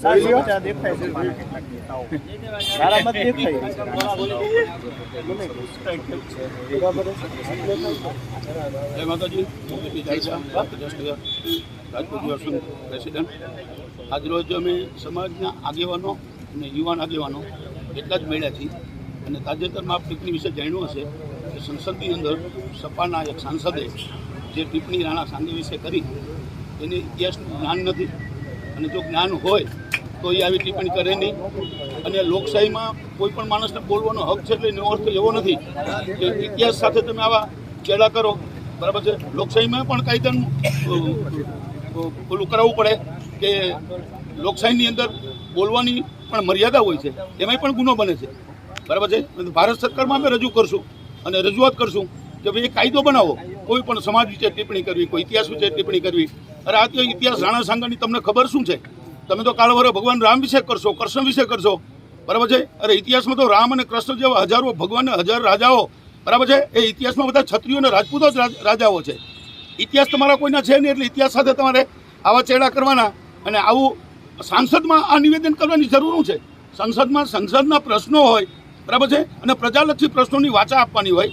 જય માતાજી. હું પીપી રાજપૂત યુવા સંઘ પ્રેસિડેન્ટ આજરોજ અમે સમાજના આગેવાનો અને યુવાન આગેવાનો એટલા જ મળ્યા છીએ. અને તાજેતરમાં આપ ટિપ્પણી વિશે જાણ્યું હશે કે સંસદની અંદર સપાના એક સાંસદે જે ટિપ્પણી રાણા સાંગે વિશે કરી એને ઇતિહાસનું જ્ઞાન નથી. અને જો જ્ઞાન હોય એ આવી ટિપ્પણી કરે નહીં. અને લોકશાહીમાં કોઈ પણ માણસને બોલવાનો હક છે એટલે એનો અર્થ એવો નથી. કે ઇતિહાસ સાથે તમે આવા ચેડા કરો. બરાબર છે? લોકશાહીમાં પણ કાયદાનું અ, કરાવવું પડે કે લોકશાહીની અંદર બોલવાની પણ મર્યાદા હોય છે. એમાંય પણ ગુનો બને છે. બરાબર છે? ભારત સરકારમાં અમે રજૂ કરશું અને રજૂઆત કરશું કે ભાઈ કાયદો બનાવો. કોઈ પણ સમાજ વિશે ટિપ્પણી કરવી કોઈ ઇતિહાસ વિશે ટિપ્પણી કરવી. અરે આ તો ઇતિહાસ રાણા સાંગાની તમને ખબર શું છે? તમે તો કાળવરે ભગવાન રામ વિશે કરશો કૃષ્ણ વિશે કરશો. બરાબર છે? અરે ઇતિહાસમાં તો રામ અને કૃષ્ણ જેવા હજારો ભગવાન હજાર રાજાઓ. બરાબર છે? એ ઇતિહાસમાં બધા ક્ષત્રિયો અને રાજપૂતો જ રાજ- રાજાઓ છે. ઇતિહાસ તમારા કોઈના છે નહીં એટલે ઇતિહાસ સાથે તમારે આવા ચેડા કરવાના અને આવું સાંસદમાં આ નિવેદન કરવાની જરૂર છે? સંસદમાં સંસદના પ્રશ્નો હોય બરાબર છે? અને પ્રજાલક્ષી પ્રશ્નોની વાચા આપવાની હોય.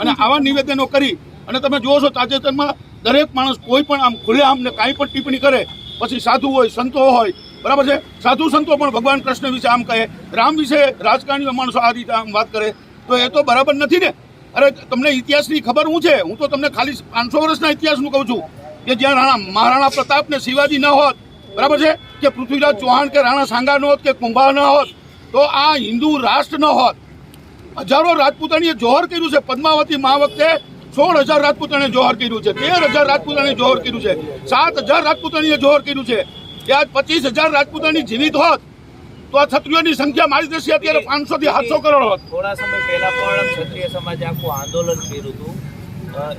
અને આવા નિવેદનો કરી અને તમે જુઓ છો તાજેતરમાં દરેક માણસ કોઈ પણ આમ ખુલ્લે આમને કાંઈ પણ ટિપ્પણી કરે પછી સાધુ હોય, સંતો હોય, બરાબર છે? સાધુ, સંતો પણ ભગવાન કૃષ્ણ વિશે આમ કહે, રામ વિશે રાજકારણીઓ માણસો આ રીતે આમ વાત કરે, તો એ તો બરાબર નથી ને? અરે, તમને ઇતિહાસની ખબર હું છે? હું તો તમને ખાલી પાંચસો વર્ષના ઇતિહાસનું કહું છું કે જ્યાં રાણા, મહારાણા પ્રતાપ ને શિવાજી ન હોત, બરાબર છે? કે પૃથ્વીરાજ ચૌહાણ કે રાણા સાંગા ન હોત, કે કુંભા ન હોત, તો આ હિન્દુ રાષ્ટ્ર ન હોત. હજારો રાજપૂતાણીએ જોહર કર્યું છે પદ્માવતી મા વખતે સોળ હજાર રાજપૂતાણીએ જોહર કર્યું છે. તેર હજાર રાજપૂતાણીએ જોહર કર્યું છે. સાત હજાર રાજપૂતાણીએ જોહર કર્યું છે. કે આજ પચીસ હજાર રાજપૂતાણી જીવિત હોત તો આ ક્ષત્રિયોની સંખ્યા મારી દ્રષ્ટિએ અત્યારે પાંચસો થી સાતસો કરોડ હોત. થોડા સમય પહેલા પણ ક્ષત્રિય સમાજે આખું આંદોલન કર્યું હતું.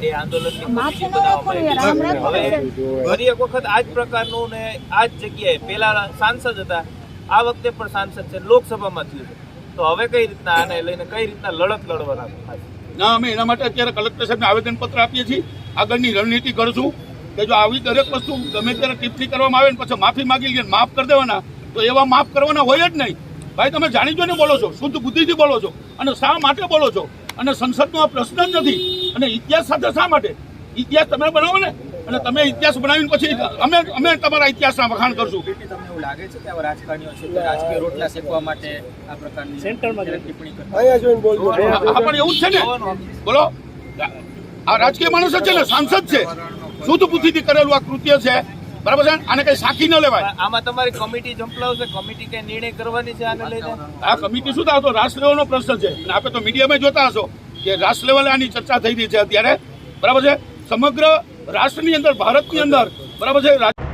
એ આંદોલનની માથે કમિટી ન બનાવવામાં રાખો, રામ રાખો આવી છે. હવે ફરી એક વખત આ જ પ્રકારનું ને આ જ જગ્યાએ પેલા સાંસદ હતા આ વખતે પણ સાંસદ છે લોકસભામાં થયું છે. તો હવે કઈ રીતના આને લઈને કઈ રીતના લડત લડવાના છે? ના, અમે એના માટે અત્યારે કલેક્ટર સાહેબને આવેદનપત્ર આપીએ છીએ. આગળની રણનીતિ કરશું. કે જો આવી દરેક વસ્તુ ગમે ત્યારે ટિપ્પણી કરવામાં આવે ને પછી માફી માગી લઈએ માફ કરી દેવાના, તો એવા માફ કરવાના હોય જ નહીં. ભાઈ, તમે જાણી જોઈને બોલો છો, શુદ્ધ બુદ્ધિથી બોલો છો અને શા માટે બોલો છો? અને સંસદનો આ પ્રશ્ન જ નથી. અને ઇતિહાસ સાથે શા માટે? ઇતિહાસ તમે બનાવો ને. અને તમે ઇતિહાસ બનાવીને પછી અમે અમે તમારા ઇતિહાસના વખાણ કરશું. તમને એવું લાગે છે કે રાજકારણીઓ છે રાજકીય રોટલા શેકવા માટે આ પ્રકારની ટિપ્પણી કરતા આ પણ એવું જ છે ને? બોલો. આ રાજકીય માણસ છે ને સાંસદ છે. શુદ્ધ બુદ્ધિથી કરેલું આ કૃત્ય છે. બરાબર છે? આને કઈ સાખી ન લેવાય. આમાં તમારી કમિટી જંપલાવશે કમિટી કઈ નિર્ણય કરવાની છે આને લઈને? આ કમિટી શું થતો રાષ્ટ્ર લેવલનો પ્રશ્ન છે. અને આપણે તો મીડિયામાં જોતા હશો કે રાષ્ટ્ર લેવલે આની ચર્ચા થઈ રહી છે અત્યારે. બરાબર છે? સમગ્ર રાષ્ટ્રની અંદર ભારતની અંદર. બરાબર છે?